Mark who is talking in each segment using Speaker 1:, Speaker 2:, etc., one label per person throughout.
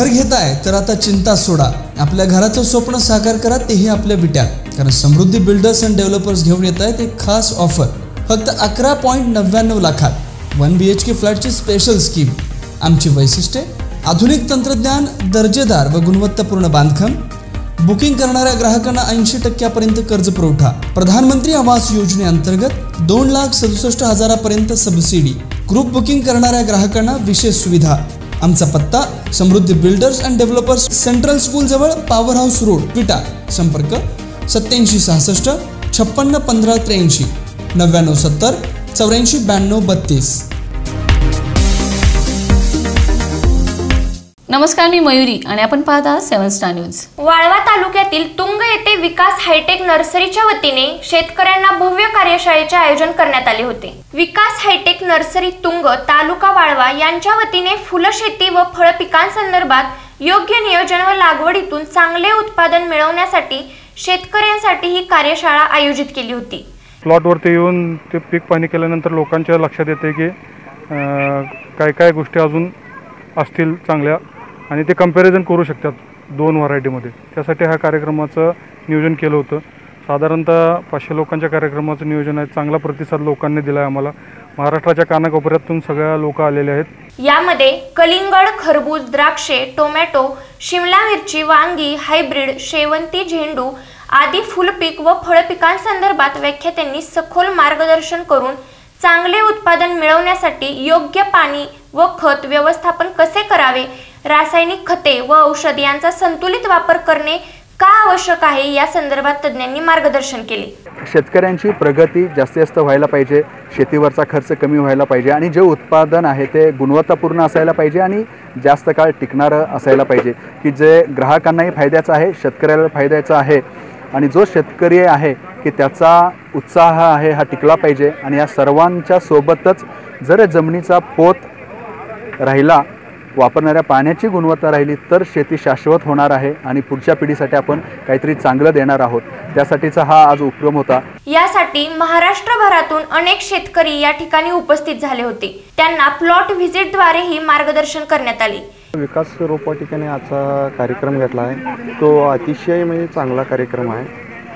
Speaker 1: घर घेताय तर आता चिंता सोडा. आपल्या घराचं स्वप्न साकार करा तेही आपल्या विट्या. कारण समृद्धी बिल्डर्स अँड डेव्हलपर्स घेऊन येत आहेत एक खास ऑफर फक्त अकरा पॉईंट नव्याण्णव लाखात. वन बी एच के फ्लॅटची स्पेशल स्कीम आमची वैशिष्ट्ये? आधुनिक तंत्रज्ञान दर्जेदार व गुणवत्तापूर्ण बांधकाम. बुकिंग करणाऱ्या ग्राहकांना ऐंशी टक्क्यापर्यंत कर्ज पुरवठा. प्रधानमंत्री आवास योजनेअंतर्गत दोन लाख सदुसष्ट हजारापर्यंत सबसिडी ग्रुप बुकिंग करणाऱ्या ग्राहकांना विशेष सुविधा. आमचा पत्ता Samruddhi builders and developers central school जवळ पॉवर हाऊस रोड विटा संपर्क सत्याऐंशी सहासष्ट छप्पन्न पंधरा त्र्याऐंशी नव्याण्णव सत्तर चौऱ्याऐंशी ब्याण्णव बत्तीस.
Speaker 2: नमस्कार मी मयुरी आणि आपण पाहत आहात सेवन स्टार न्यूज.
Speaker 3: वाळवा तालुक्यातील तुंग येथे विकास हायटेक नर्सरीच्या वतीने शेतकऱ्यांना भव्य कार्यशाळेचे आयोजन करण्यात आले होते. विकास हायटेक नर्सरी तुंग तालुका वाळवा यांच्या वतीने फुलशेती व फळ पिकांसंदर्भात योग्य नियोजन व लागवडीतून चांगले उत्पादन मिळवण्यासाठी शेतकऱ्यांसाठी ही कार्यशाळा आयोजित केली होती.
Speaker 4: प्लॉटवरती येऊन ते पीक पाणी केल्यानंतर लोकांच्या लक्षात येते की काय काय गोष्टी अजून असतील चांगल्या. आणि ते कंपॅरिझन करू शकतात दोन व्हरायटीमध्ये त्यासाठी ह्या कार्यक्रमाचं नियोजन केलं होतं. साधारणतः पाचशे लोकांच्या कार्यक्रमाचं नियोजन आहे. चांगला प्रतिसाद लोकांनी दिला आहे आम्हाला. महाराष्ट्राच्या कानाकोपऱ्यातून सगळ्या लोक आलेले आहेत.
Speaker 3: यामध्ये कलिंगड खरबूज द्राक्षे टोमॅटो शिमला मिरची वांगी हायब्रीड शेवंती झेंडू आदी फुलपीक व फळपिकांसंदर्भात व्याख्यात्यांनी सखोल मार्गदर्शन करून चांगले उत्पादन मिळवण्यासाठी योग्य पाणी व खत व्यवस्थापन कसे करावे रासायनिक खते व औषध यांचा संतुलित वापर करणे का आवश्यक आहे या संदर्भात तज्ज्ञांनी मार्गदर्शन केले.
Speaker 5: शेतकऱ्यांची प्रगती जास्तीत जास्त व्हायला पाहिजे शेतीवरचा खर्च कमी व्हायला पाहिजे आणि जे उत्पादन आहे ते गुणवत्तापूर्ण असायला पाहिजे आणि जास्त काळ टिकणारं असायला पाहिजे. की जे ग्राहकांनाही फायद्याचं आहे शेतकऱ्याला फायद्याचं आहे आणि जो शेतकरी आहे की त्याचा उत्साह आहे हा टिकला पाहिजे आणि या सर्वांच्या सोबतच जर जमिनीचा पोत राहिला वापरणाऱ्या पाण्याची गुणवत्ता राहिली तर शेती शाश्वत होणार आहे आणि पुढच्या पिढीसाठी आपण काहीतरी चांगलं देणार आहोत. त्यासाठीचा हा आज उपक्रम होता.
Speaker 3: यासाठी महाराष्ट्रभरातून अनेक शेतकरी या ठिकाणी उपस्थित झाले होते. त्यांना प्लॉट व्हिजिटद्वारे ही मार्गदर्शन करण्यात आले.
Speaker 6: विकास रोपवाटिकेने आजचा कार्यक्रम घेतला आहे. तो अतिशय म्हणजे चांगला कार्यक्रम आहे.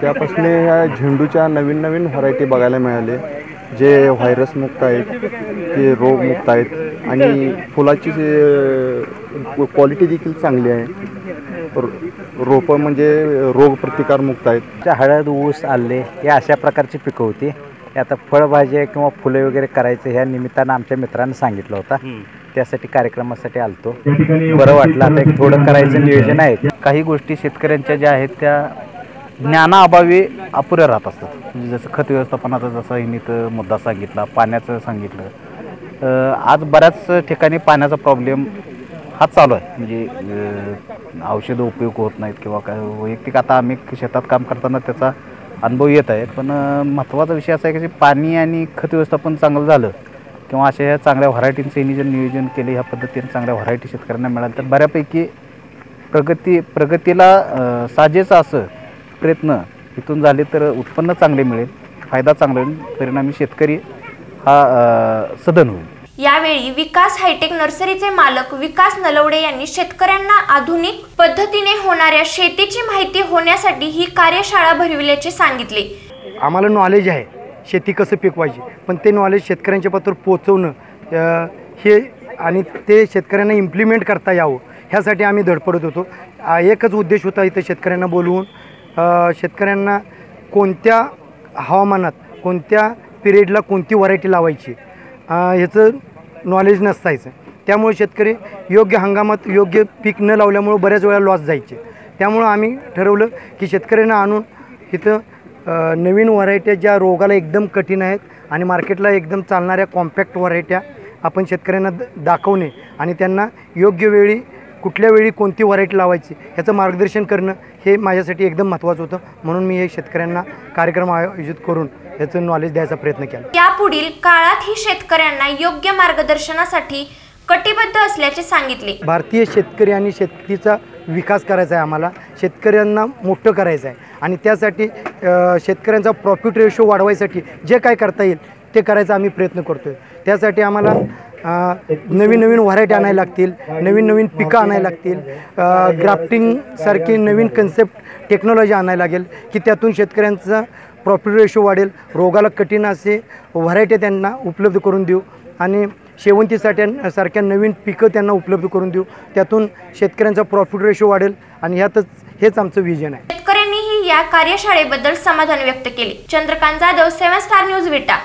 Speaker 6: त्यापासून ह्या झेंडूच्या नवीन नवीन व्हरायटी बघायला मिळाले. जे व्हायरस मुक्त आहेत ते रोगमुक्त आहेत आणि फुलाची जे क्वालिटी देखील चांगली आहे. रो- रोपं म्हणजे रोग प्रतिकारमुक्त आहेत.
Speaker 7: त्या हळद ऊस आले हे अशा प्रकारची पिकं होती. आता फळभाज्या किंवा फुले वगैरे करायचं ह्या निमित्तानं आमच्या मित्रांनी सांगितलं होता. त्यासाठी कार्यक्रमासाठी आलतो. बरं वाटलं आता एक थोडं करायचं नियोजन आहे. काही गोष्टी शेतकऱ्यांच्या ज्या आहेत त्या ज्ञानाअभावी अपुऱ्या राहत असतात. म्हणजे जसं खत व्यवस्थापनाचा जसा हिनीत तर मुद्दा सांगितला पाण्याचं सांगितलं आज बऱ्याच ठिकाणी पाण्याचा प्रॉब्लेम हा चालू आहे. म्हणजे औषधं उपयोग होत नाहीत किंवा काय वैयक्तिक आता आम्ही शेतात काम करताना त्याचा अनुभव येत आहे. पण महत्त्वाचा विषय असा आहे की पाणी आणि खत व्यवस्थापन चांगलं झालं किंवा अशा ह्या चांगल्या व्हरायटींचं नियोजन नियोजन केले ह्या पद्धतीने चांगल्या व्हरायटी शेतकऱ्यांना मिळाल्या तर बऱ्यापैकी प्रगती प्रगतीला साजेचं असं प्रयत्न इथून झाले तर उत्पन्न चांगले मिळेल फायदा चांगला होईल. परिणामी शेतकरी हा सदन होईल.
Speaker 3: यावेळी विकास हायटेक नर्सरीचे मालक विकास नलवडे यांनी शेतकऱ्यांना आधुनिक पद्धतीने होणाऱ्या शेतीची माहिती होण्यासाठी ही कार्यशाळा भरविल्याचे सांगितले.
Speaker 8: आम्हाला नॉलेज आहे शेती कसं पिकवायची पण ते नॉलेज शेतकऱ्यांच्या पत्र पोचवणं अ, हे आणि ते शेतकऱ्यांना इम्प्लिमेंट करता यावं ह्यासाठी आम्ही धडपडत होतो. आ, एकच उद्देश होता इथं शेतकऱ्यांना बोलवून शेतकऱ्यांना कोणत्या हवामानात कोणत्या पिरियडला कोणती व्हरायटी लावायची? ह्याचं नॉलेज नसायचं. त्यामुळे शेतकरी योग्य हंगामात योग्य पीक न लावल्यामुळं बऱ्याच वेळा लॉस जायचे. त्यामुळं आम्ही ठरवलं की शेतकऱ्यांना आणून इथं नवीन व्हरायट्या ज्या रोगाला एकदम कठीण आहेत आणि मार्केटला एकदम चालणाऱ्या कॉम्पॅक्ट व्हरायट्या आपण शेतकऱ्यांना द दाखवणे आणि त्यांना योग्य वेळी कुठल्या वेळी कोणती व्हरायटी लावायची ह्याचं मार्गदर्शन करणं हे माझ्यासाठी एकदम महत्त्वाचं होतं. म्हणून मी हे शेतकऱ्यांना कार्यक्रम आयोजित करून याचं नॉलेज द्यायचा प्रयत्न केला.
Speaker 3: यापुढील काळातही शेतकऱ्यांना योग्य मार्गदर्शनासाठी कटिबद्ध असल्याचे सांगितले.
Speaker 8: भारतीय शेतकरी आणि शेतीचा विकास करायचा आहे आम्हाला. शेतकऱ्यांना मोठं करायचं आहे. आणि त्यासाठी शेतकऱ्यांचा प्रॉफिट रेशो वाढवायसाठी जे काय करता येईल ते करायचा आम्ही प्रयत्न करतो आहे त्यासाठी आम्हाला नवीन नवीन व्हरायटी आणायला लागतील नवीन नवीन पिकं आणायला लागतील ग्राफ्टिंगसारखी नवीन कन्सेप्ट टेक्नॉलॉजी आणायला लागेल की त्यातून शेतकऱ्यांचा प्रॉफिट रेशो वाढेल रोगाला कठीण असे व्हरायटी त्यांना उपलब्ध करून देऊ आणि शेवंतीसाठी सारख्या नवीन पिकं त्यांना उपलब्ध करून देऊ. त्यातून शेतकऱ्यांचा प्रॉफिट रेशो वाढेल आणि ह्यातच हेच आमचं विजन आहे.
Speaker 3: शेतकऱ्यांनीही या कार्यशाळेबद्दल समाधान व्यक्त केले. Chandrakant Jadhav seven star news Vita.